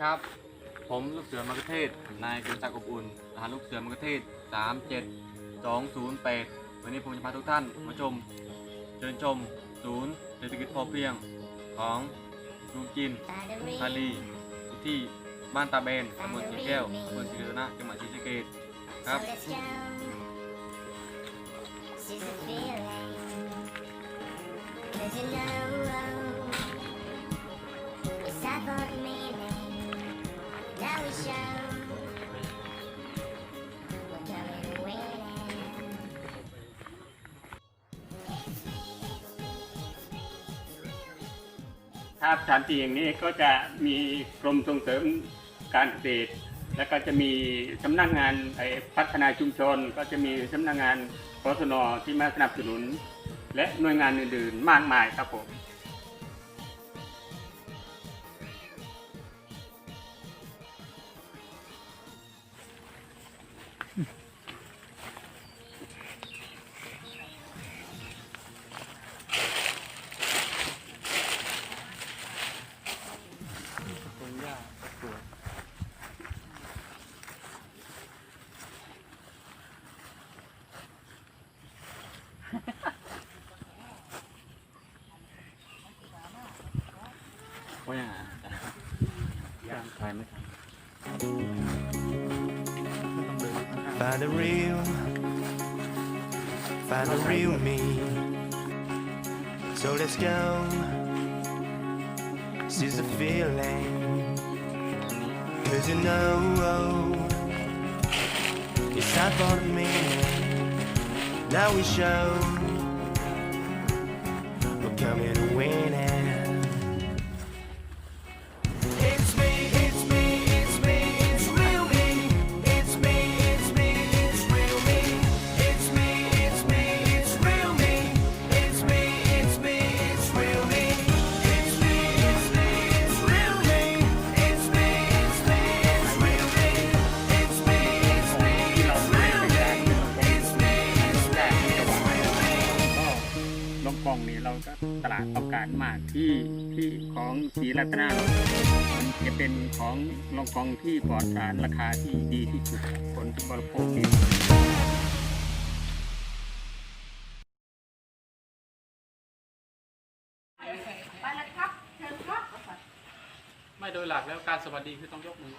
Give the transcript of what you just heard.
ครับ ผมลูกเสือมะกะเทศ นายกฤษศักดิ์อบอุ่นรหัสลูกเสือมะกะเทศ 37208 วันนี้ผมจะพาทุกท่านมาชมเดินชมศูนย์เศรษฐกิจพอเพียงของลุงจินฮาลีที่บ้านตาเบนตำบลสีแก้วอำเภอศรีรัตนะจังหวัดศรีสะเกษครับ ครับสามสี่อย่างนี้ก็จะมีกรมส่งเสริมการเกษตร แล้วก็จะมีสำนักงานพัฒนาชุมชน ก็จะมีสำนักงานกศนที่มาสนับสนุน และหน่วยงานอื่น ๆ มากมายครับผม โอ้ยยังไงย่างถ่ายไหมครับ Find the real, find the real me. So let's go. Seize the feeling. Cause you know it's not for the meaning. Now we show we're coming to win it. เราก็ตลาดต้องการมากที่ที่ของศรีรัตนามันจะเป็นของลงกองที่ปลอดสารราคาที่ดีที่สุดคนที่บริโภคดีไม่โดยหลักแล้วการสวัสดีคือต้องยกมือ